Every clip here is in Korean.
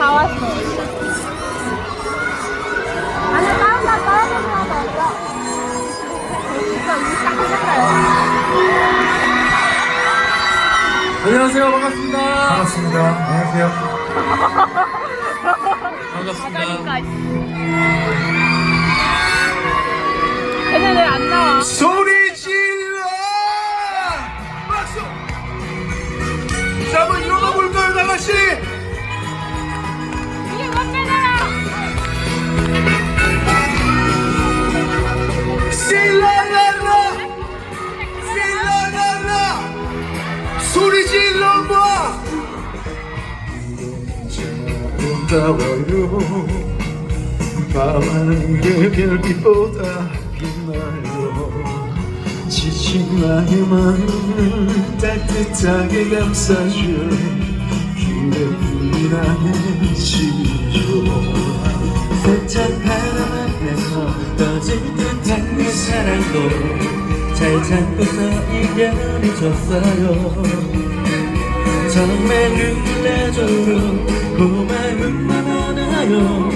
다 왔어. 아니, 다른 날날 하나도 없어. 진짜 우리 딱 끝났어요. 안녕하세요. 반갑습니다. 반갑습니다. 안녕하세요. 반갑습니다. 걔네 왜안 나와? 소리 질러! 박수! 자, 한번 일어나 볼까요, 다 같이? 아름다워요 밤하는 게 별빛보다 빛나요. 지친 나의 마음을 따뜻하게 감싸줄 그대뿐이라는 지죠 세찬 바람 앞에서 떠질 듯한 그 사랑도 잘 참고서 이겨내줬어요 정말 눈물내줘요 고마움만 많아요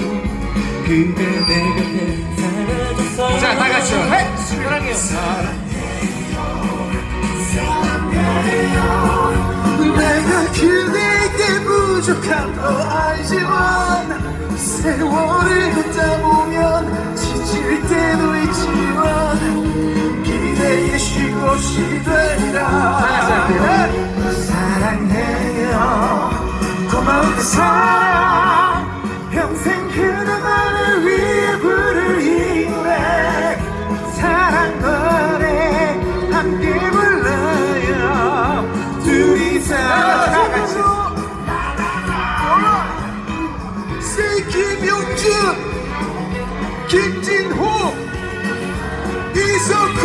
그대 내 곁에 사라져서 자, 다 같이요. 해! 사랑해요. 내가 그대에게 부족한 거 알지만 세월을 걷다 보면 지칠 때도 있지만 기대에 쉴 곳이 되 고마운 사랑. 평생 그대만을 위해 부를 이 노래 사랑 노래 함께 불러요. 둘이서 같이 세 김용준 김진호 이석훈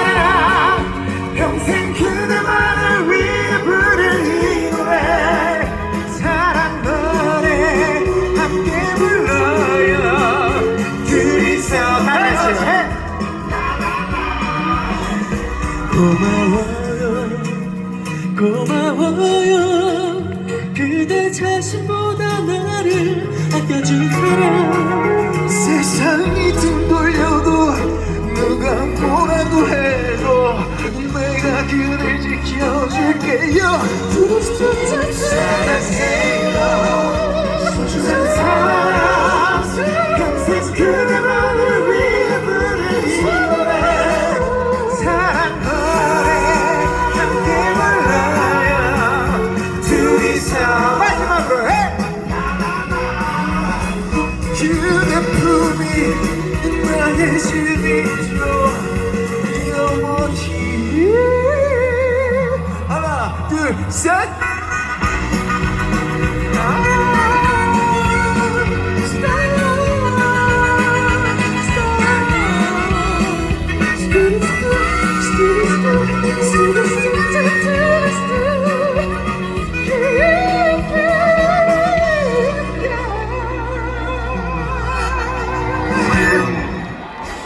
고마워요 고마워요. 그대 자신보다 그대 품이 나의 집이죠 영원히 하나 둘셋. 아